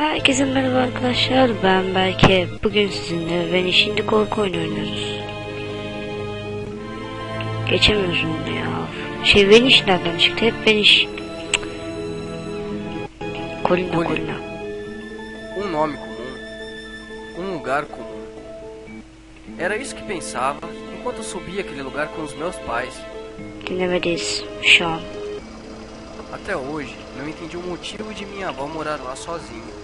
Herkese merhaba arkadaşlar. Ben Berke. Bugün sizinle Veni şimdi korku oyunu oynuyoruz. Geçemiyoruz bunu ya. Şey Veniş nereden çıktı? Hep Veniş Colina Colina. Colina. Um nome comum, um lugar comum. Era isso que pensava enquanto eu subia aquele lugar com os meus pais. Dinlemedeyiz şu an. Até hoje, não entendi o motivo de minha avó morar lá sozinha.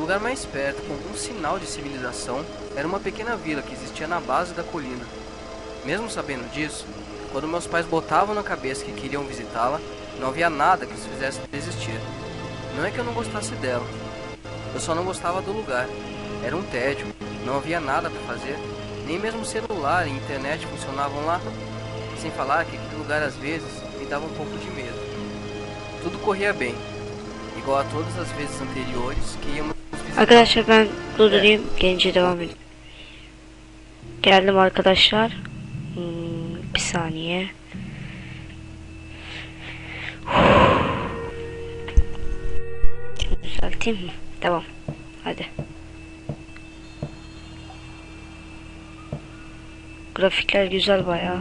O lugar mais perto, com algum sinal de civilização, era uma pequena vila que existia na base da colina. Mesmo sabendo disso, quando meus pais botavam na cabeça que queriam visitá-la, não havia nada que os fizesse desistir. Não é que eu não gostasse dela, eu só não gostava do lugar. Era um tédio, não havia nada para fazer, nem mesmo celular e internet funcionavam lá. Sem falar que aquele lugar às vezes me dava um pouco de medo. Tudo corria bem, igual a todas as vezes anteriores que íamos. Arkadaşlar ben durdurayım gelince devam edin Geldim arkadaşlar Hmm, Bir saniye Düzelteyim mi? Tamam. Hadi. Grafikler güzel bayağı.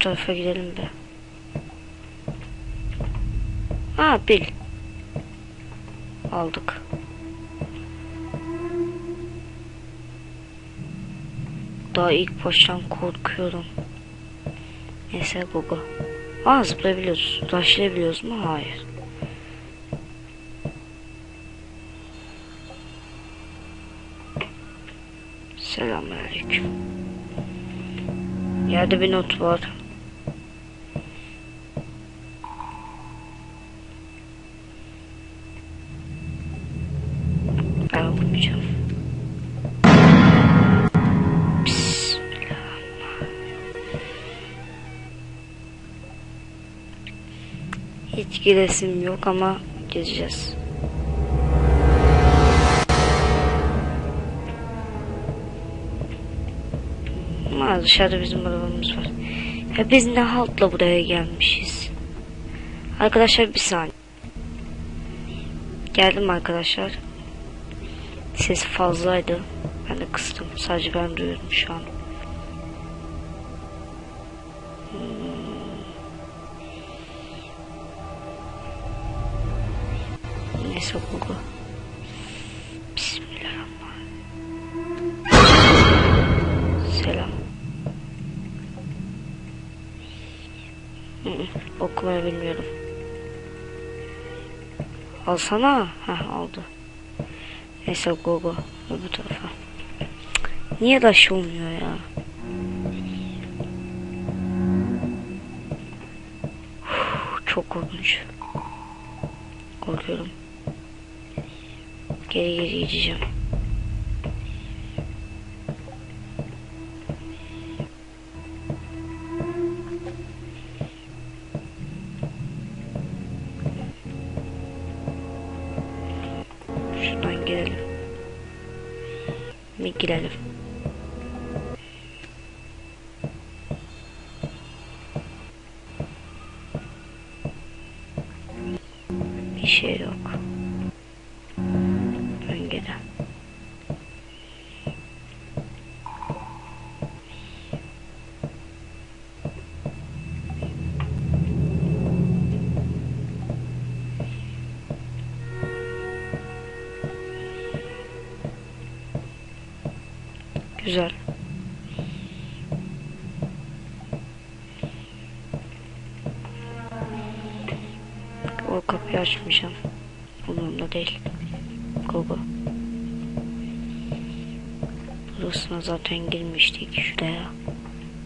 Tarafa gidelim be. Ha bil. Aldık. Daha ilk baştan korkuyorum. Neyse Gogo. Aa zıplayabiliyoruz. Taşlayabiliyoruz mu? Hayır. Selamünaleyküm. Yerde bir not var. Hiç giresim yok ama gezeceğiz. Ama dışarıda bizim arabamız var. Ya biz ne haltla buraya gelmişiz? Arkadaşlar bir saniye. Geldim arkadaşlar. Ses fazlaydı. Ben de kıstım. Sadece ben duyuyorum şu an. Neyse. Bismillahirrahmanirrahim. Selam. Okumayı bilmiyorum. Alsana. Heh aldı. Neyse Gogo öbür tarafa. Niye taş olmuyor ya? Uf, Çok korkunç. Korkuyorum. Geri geri gideceğim. Şuradan girelim. Bir girelim. Güzel. O kapıyı açmayacağım. Umurumda değil. Gogo. Burasına zaten girmiştik şuraya.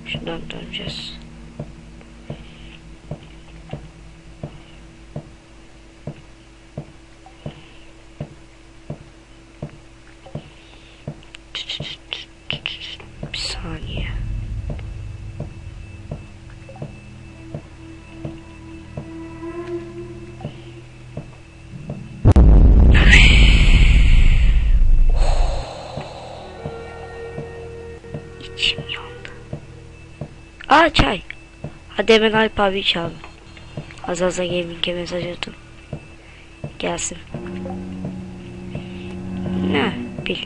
Şuradan döneceğiz. Bir Aa çay. Hadi hemen Alp abi çağır. Azaza Gaming'e mesaj atın. Gelsin. Ne? Bil.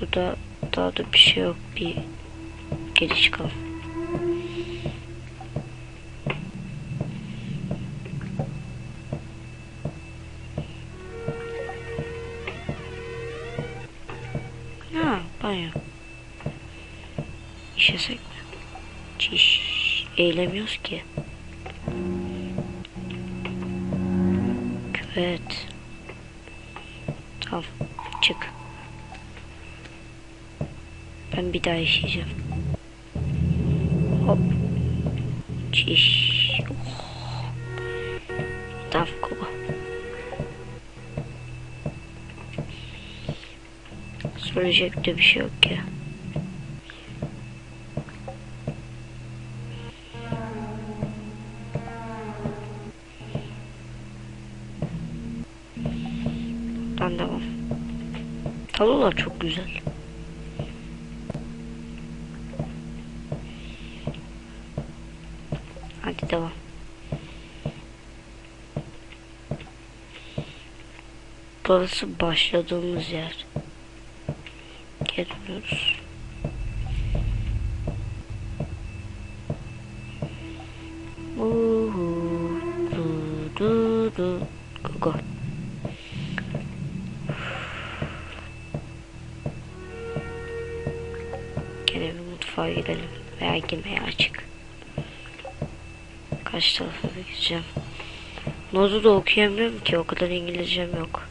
Burada daha da bir şey yok. Bir geri çıkalım. Eğlemiyoruz ki. Küvet. Tamam. Çık. Ben bir daha işeyeceğim. Hop. Çiş. Oh. Tamam kova. Söyleyecek de bir şey yok ya. Talolar çok güzel. Hadi devam. Burası başladığımız yer. Gelmiyoruz. Mutfağa gidelim. Veya girmeye açık. Kaç tarafa gideceğim. Notu da okuyamıyorum ki o kadar İngilizcem yok.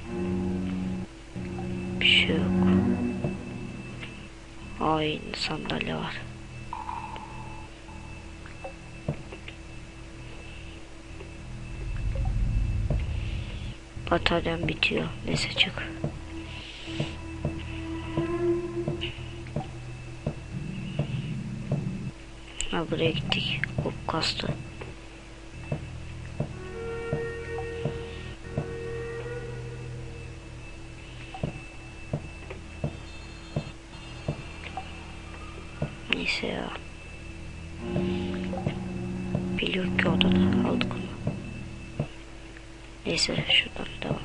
Bir şey yok. Ay sandalye var. Bataryam bitiyor. Neyse çık. Ha buraya gittik. Kastı. Neyse ya. Biliyor ki odada aldık onu. Neyse şuradan devam.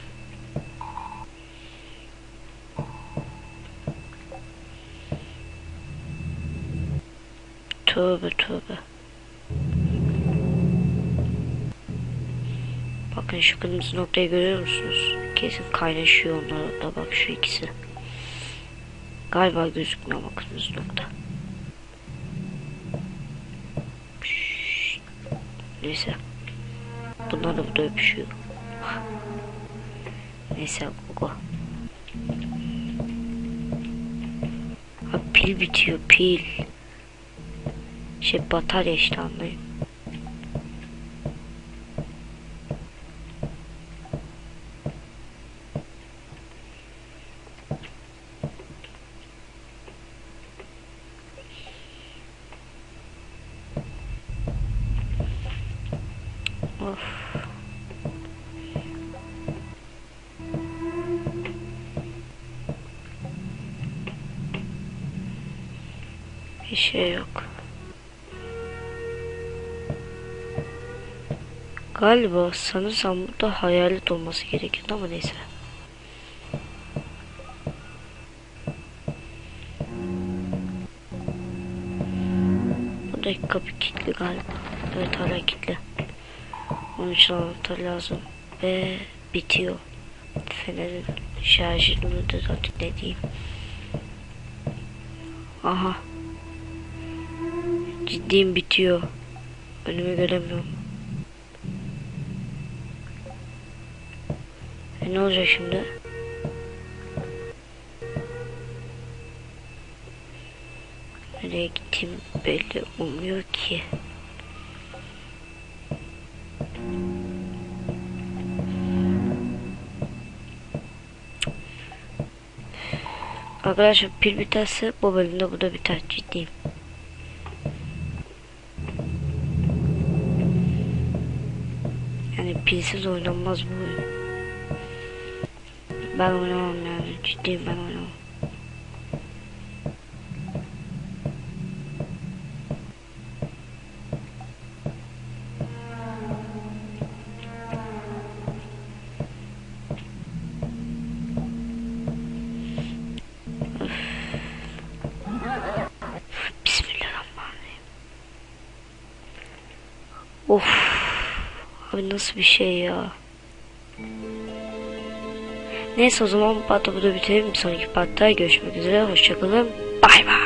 Tövbe tövbe. Bakın şu kırmızı noktayı görüyor musunuz? Kesin kaynaşıyor onlar da bak şu ikisi. Galiba gözükmüyor ama kırmızı nokta. Şşş. Neyse. Bunlar da burada öpüşüyor. Neyse Gogo. Ha, pil bitiyor pil. Şey batarya işte anlayın. Bir şey yok. Galiba sanırsam burada hayalet olması gerekiyordu ama neyse. Buradaki kapı kilitli galiba. Evet hala kilitli. Onun için anahtar lazım. Ve bitiyor. Fenerin şarjını da zaten ne diyeyim. Aha. Ciddiyim bitiyor. Önümü göremiyorum. Ne olacak şimdi? Nereye gittim belli olmuyor ki. Arkadaşlar pil biterse bu bölümde bu da biter ciddiyim. Yani pilsiz oynanmaz bu oyun. Ben oynamam yani. Ciddiyim ben oynamam. Bismillahirrahmanirrahim. Of. Abi nasıl bir şey ya. Neyse o zaman bu burada bitirelim. Bir sonraki partta görüşmek üzere. Hoşçakalın. Bay bay.